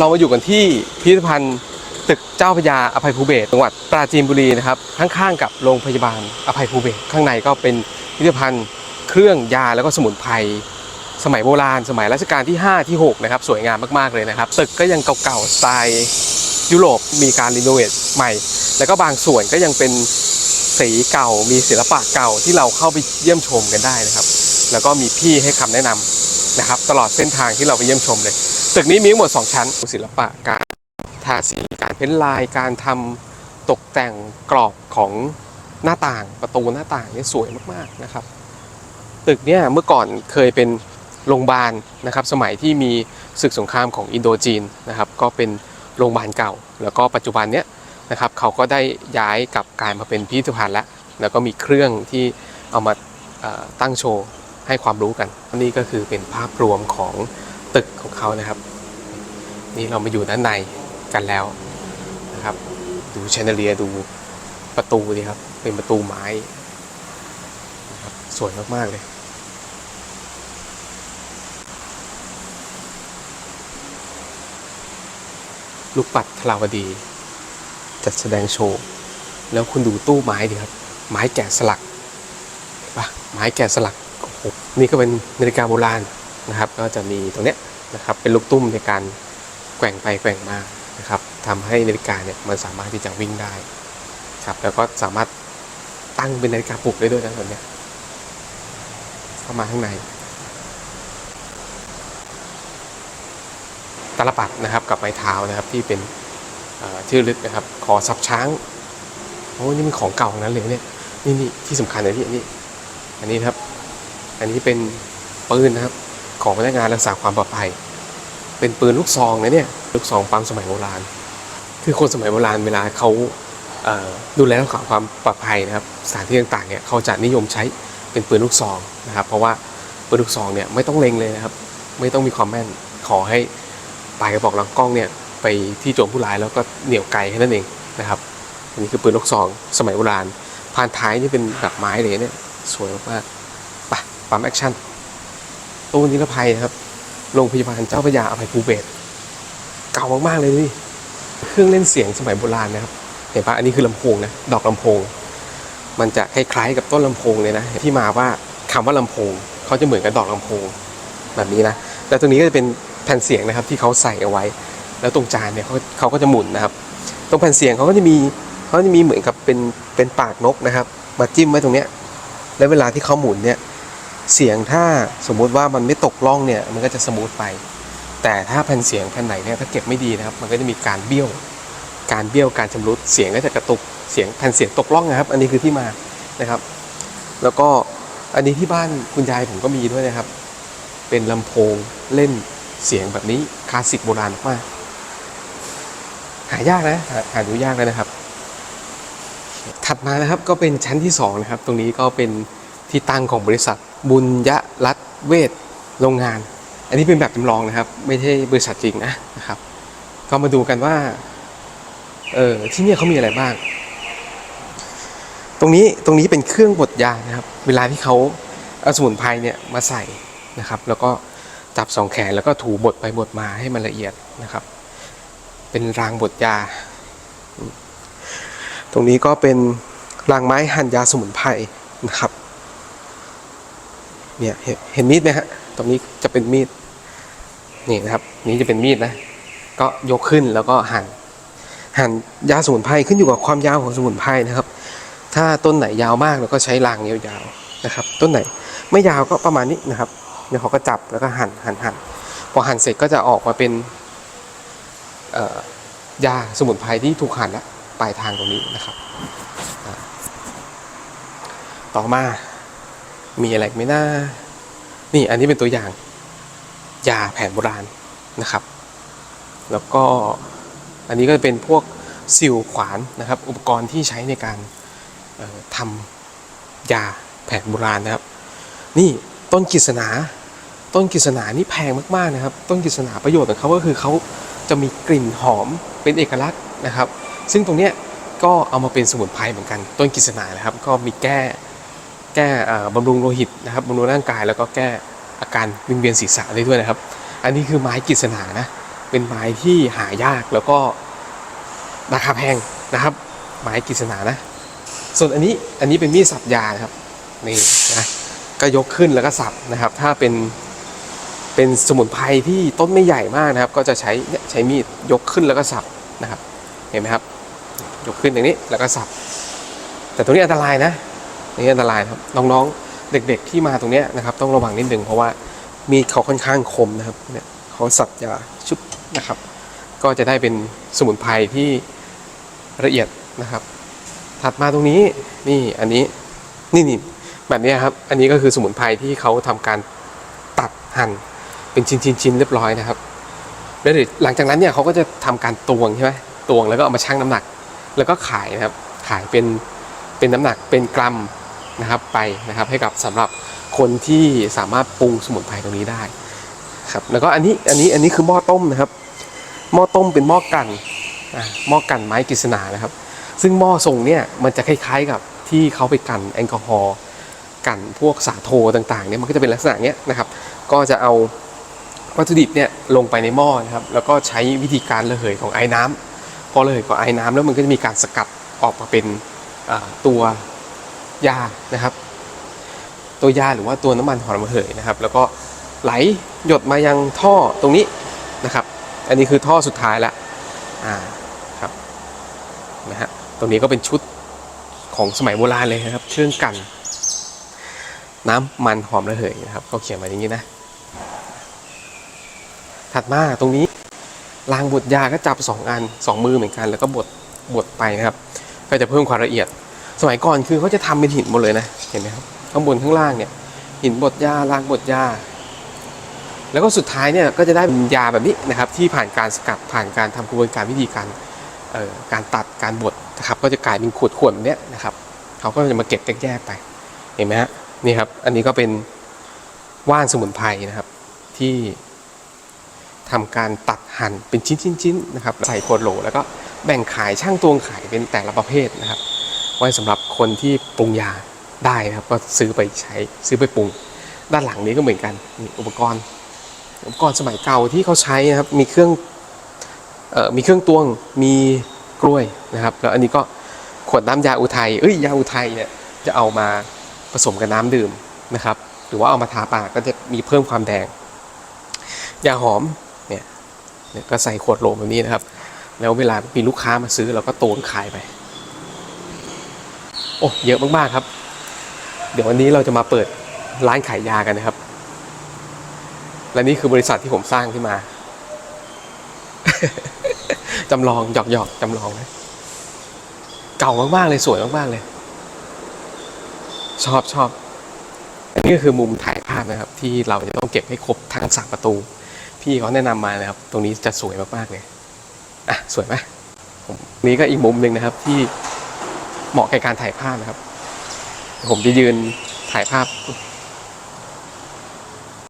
เรามาอยู่กันที่พิพิธภัณฑ์ตึกเจ้าพระยาอภัยภูเบศจังหวัดปราจีนบุรีนะครับข้างๆกับโรงพยาบาลอภัยภูเบศข้างในก็เป็นพิพิธภัณฑ์เครื่องยาแล้วก็สมุนไพรสมัยโบราณ สมัยรัชกาลที่ 5 ที่ 6 นะครับ สวยงามมาก ๆ เลยนะครับ ตึกก็ยังเก่าๆสไตล์ยุโรปมีการรีโนเวทใหม่ แล้วก็บางส่วนก็ยังเป็นสีเก่ามีศิลปะเก่าที่เราเข้าไปเยี่ยมชมกันได้นะครับ แล้วก็มีพี่ให้คำแนะนำนะครับ ตลอดเส้นทางที่เราไปเยี่ยมชมเลย ตึกนี้มีทั้งหมด 2 ชั้น ศิลปะการทาสีการเพ้นลายการทำตกแต่งกรอบของหน้าต่างประตูหน้าต่างนี่สวยมากๆนะครับ ตึกเนี่ยเมื่อก่อนเคยเป็นโรงพยาบาลนะครับ สมัยที่มีศึกสงครามของอินโดจีนนะครับ ก็เป็นโรงพยาบาลเก่า แล้วก็ปัจจุบันเนี้ยนะครับเขาก็ได้ย้ายกลับกลายมาเป็นพิพิธภัณฑ์แล้วแล้วก็มีเครื่องที่เอามาตั้งโชว์ให้ความรู้กันนี่ก็คือเป็นภาพรวมของตึกของเขานะครับ นี่เรามาอยู่ด้านในกันแล้วนะครับ ดูแชนเดเลียดูประตูดีครับ เป็นประตูไม้นะครับสวยมาก ๆ เลย ลูกปัดทลาวดี จัดแสดงโชว์ แล้วคุณดูตู้ไม้ดิครับ ไม้แกะสลักปะไม้แกะสลักนี่ก็เป็นนาฬิกาโบราณนะครับ ก็จะมีตรงเนี้ยนะครับ เป็นลูกตุ้มในการ แกว่งไปแกว่งมานะครับทำให้นาฬิกาเนี่ยมันสามารถที่จะวิ่งได้ครับแล้วก็สามารถตั้งเป็นนาฬิกาปลุกได้ด้วยนะตัวเนี้ยเข้ามาข้างในตลปัดนะครับกับไม้เท้านะครับที่เป็นเอ่อที่ลึกนะครับขอสับช้างโอ้นี่มันของเก่าทั้งนั้นเลยเนี่ยนี่นี่ที่สำคัญเลยนี่นี่อันนี้ครับ อันนี้เป็นปืนนะครับของพนักงานรักษาความปลอดภัย เป็นปืนลูกซองนะเนี่ยลูกซองปั๊มสมัยโบราณ คือคนสมัยโบราณเวลาเขาเดูแลรักษาความปลอดภัยนะครับสถานที่ต่างๆเนี่ยเขาจะนิยมใช้เป็นปืนลูกซองนะครับ เพราะว่าปืนลูกซองเนี่ยไม่ต้องเล็งเลยนะครับ ไม่ต้องมีความแม่นขอให้ปลายกระบอกลำกล้องเนี่ยไปที่โจมผู้ร้ายแล้วก็เหนี่ยวไกลแค่นั้นเองนะครับอันนี้คือปืนลูกซอง สมัยโบราณพานท้ายนี่เป็นแบบไม้เลยเนี่ยสวยมากๆไปปั๊มแอคชั่นตู้นิรภัยครับ โรงพยาบาลเจ้าพระยาอภัยภูเบศเก่ามากๆเลยนี่เครื่องเล่นเสียงสมัยโบราณนะครับเห็นปะอันนี้คือลำโพงนะดอกลำโพง มันจะคล้ายๆกับต้นลำโพงเลยนะที่มาว่าคำว่าลำโพงเขาจะเหมือนกับดอกลำโพงแบบนี้นะแต่ตรงนี้ก็จะเป็นแผ่นเสียงนะครับที่เขาใส่เอาไว้ แล้วตรงจานเนี่ยเขาเขาก็จะหมุนนะครับ ตรงแผ่นเสียงเขาก็จะมีเขาจะมีเหมือนกับเป็นเป็นปากนกนะครับ มาจิ้มไว้ตรงเนี้ยแล้วเวลาที่เขาหมุนเนี่ย เสียงถ้าสมมุติว่ามันไม่ตกล่องเนี่ยมันก็จะสมูทไป แต่ถ้าแผ่นเสียงแผ่นไหนเนี่ยถ้าเก็บไม่ดีนะครับ มันก็จะมีการเบี้ยว การเบี้ยวการชำรุดเสียงก็จะกระตุกเสียงแผ่นเสียงตกล่องนะครับ อันนี้คือที่มานะครับ แล้วก็อันนี้ที่บ้านคุณยายผมก็มีด้วยนะครับ เป็นลำโพงเล่นเสียงแบบนี้คลาสสิกโบราณมากหายากนะหาหาดูยากเลยนะครับ ถัดมานะครับก็เป็นชั้นที่สองนะครับ ตรงนี้ก็เป็น ที่ตั้งของบริษัท บุญยรัตเวทโรงงาน อันนี้เป็นแบบจำลองนะครับ ไม่ใช่บริษัทจริงนะนะครับ ก็มาดูกันว่าเออที่นี่เขามีอะไรบ้าง ตรงนี้ตรงนี้เป็นเครื่องบดยานะครับ เวลาที่เขาเอาสมุนไพรเนี่ยมาใส่นะครับ แล้วก็จับสองแขนแล้วก็ถูบดไปบดมาให้มันละเอียดนะครับ เป็นรางบดยา ตรงนี้ก็เป็นรางไม้หั่นยาสมุนไพรนะครับ เนี่ยเห็นมีดไหมฮะ ตรงนี้จะเป็นมีด นี่นะครับ นี่จะเป็นมีดนะ ก็ยกขึ้นแล้วก็หั่น หั่นยาสมุนไพรขึ้นอยู่กับความยาวของสมุนไพรนะครับ ถ้าต้นไหนยาวมากเราก็ใช้รางยาวๆนะครับ ต้นไหนไม่ยาวก็ประมาณนี้นะครับ เดี๋ยวเขาก็จับแล้วก็หั่นหั่นหั่นพอหั่นเสร็จก็จะออกมาเป็นยาสมุนไพรที่ถูกหั่นแล้วปลายทางตรงนี้นะครับ ต่อมา มีอะไรไหมนะนี่อันนี้เป็นตัวอย่าง ยาแผนโบราณนะครับ แล้วก็อันนี้ก็เป็นพวกสิวขวานนะครับ อุปกรณ์ที่ใช้ในการทำยาแผนโบราณนะครับ นี่ต้นกฤษณาต้นกฤษณานี่แพงมากๆนะครับ ต้นกฤษณาประโยชน์ของเขาก็คือเขาจะมีกลิ่นหอมเป็นเอกลักษณ์นะครับ ซึ่งตรงเนี้ยก็เอามาเป็นสมุนไพรเหมือนกัน ต้นกฤษณานะครับ ก็มีแก้ แก่บำรุงโลหิตนะครับบำรุงร่างกายแล้วก็แก้อาการวิงเวียนศีรษะได้ด้วยนะครับ อันนี้คือไม้กฤษณานะ เป็นไม้ที่หายากแล้วก็ราคาแพงนะครับ ไม้กฤษณานะ ส่วนอันนี้อันนี้เป็นมีดสับยานะครับนี่นะก็ยกขึ้นแล้วก็สับนะครับ ถ้าเป็นเป็นสมุนไพรที่ต้นไม่ใหญ่มากนะครับ ก็จะใช้ใช้มีดยกขึ้นแล้วก็สับนะครับ เห็นไหมครับ ยกขึ้นอย่างนี้แล้วก็สับ แต่ตรงนี้อันตรายนะ นี่อันตรายครับน้องๆ เด็กๆที่มาตรงนี้นะครับ ต้องระวังนิดนึงเพราะว่ามีดเขาค่อนข้างคมนะครับเนี่ยเขาสับยาชุบนะครับ ก็จะได้เป็นสมุนไพรที่ละเอียดนะครับ ถัดมาตรงนี้นี่อันนี้นี่นี่แบบนี้ครับ อันนี้ก็คือสมุนไพรที่เขาทำการตัดหั่นเป็นชิ้นๆเรียบร้อยนะครับแล้วหลังจากนั้นเนี่ยเขาก็จะทำการตวงใช่ไหมตวงแล้วก็เอามาชั่งน้ำหนัก แล้วก็ขายนะครับ ขายเป็นเป็นน้ำหนักเป็นกรัม นะครับไปนะครับให้กับสำหรับคนที่สามารถปรุงสมุนไพรตรงนี้ได้ครับแล้วก็อันนี้อันนี้อันนี้คือหม้อต้มนะครับหม้อต้มเป็นหม้อกันหม้อกันไม้กฤษณานะครับ ซึ่งหม้อทรงเนี่ยมันจะคล้ายๆกับที่เขาไปกันแอลกอฮอล์กันพวกสาโทต่างๆเนี่ยมันก็จะเป็นลักษณะเนี้ยนะครับ ก็จะเอาวัตถุดิบเนี่ยลงไปในหม้อนะครับ แล้วก็ใช้วิธีการระเหยของไอ้น้ำพอระเหยของไอ้น้ำแล้วมันก็จะมีการสกัดออกมาเป็นตัว ยานะครับ ตัวยาหรือว่าตัวน้ำมันหอมระเหยนะครับ แล้วก็ไหลหยดมายังท่อตรงนี้นะครับ อันนี้คือท่อสุดท้ายละอ่าครับนะฮะตรงนี้ก็เป็นชุดของสมัยโบราณเลยนะครับ เครื่องกัน น้ำมันหอมระเหยนะครับเขาเขียนมาอย่างนี้นะ ถัดมาตรงนี้รางบดยาก็จับสองอันสองมือเหมือนกัน แล้วก็บดบดไปนะครับ ก็จะเพิ่มความละเอียด สมัยก่อนคือเขาจะทำเป็นหินหมดเลยนะ เห็นไหมครับ ข้างบนข้างล่างเนี่ย หินบดยารางบดยาแล้วก็สุดท้ายเนี่ยก็จะได้เป็นยาแบบนี้นะครับ ที่ผ่านการสกัดผ่านการทำกระบวนการวิธีการการตัดการบดนะครับ ก็จะกลายเป็นขวดขวดแบบเนี้ยนะครับเขาก็จะมาเก็บแยกๆไป เห็นไหมฮะนี่ครับ อันนี้ก็เป็นว่านสมุนไพรนะครับ ที่ทำการตัดหั่นเป็นชิ้นๆๆนะครับ ใส่ขวดโหลแล้วก็แบ่งขายช่างตวงขายเป็นแต่ละประเภทนะครับ ไว้สำหรับคนที่ปรุงยาได้นะครับ ก็ซื้อไปใช้ซื้อไปปรุง ด้านหลังนี้ก็เหมือนกันอุปกรณ์ อุปกรณ์สมัยเก่าที่เขาใช้นะครับมีเครื่องออมีเครื่องตวงมีกล้วยนะครับ แล้วอันนี้ก็ขวดน้ำยาอุทัยเอ้ยยาอุทัยเนี่ยจะเอามาผสมกับน้ำดื่มนะครับ หรือว่าเอามาทาปากก็จะมีเพิ่มความแดงยาหอมเนี่ยเนี่ยก็ใส่ขวดโหลแบบนี้นะครับ แล้วเวลามีลูกค้ามาซื้อเราก็โตนขายไป โอ้เยอะมากๆครับ เดี๋ยววันนี้เราจะมาเปิดร้านขายยากันนะครับ และนี่คือบริษัทที่ผมสร้างขึ้นมา จำลองหยอกหยอกๆจำลองนะเก่ามากๆเลยสวยมากๆเลย ชอบชอบอันนี้ก็คือมุมถ่ายภาพนะครับ ที่เราจะต้องเก็บให้ครบทั้งสามประตู พี่เขาแนะนำมานะครับ ตรงนี้จะสวยมากๆเลยอะสวยไหมผมนี่ก็อีกมุมหนึ่งนะครับที่ เหมาะแก่การถ่ายภาพนะครับ ผมจะยืนถ่ายภาพ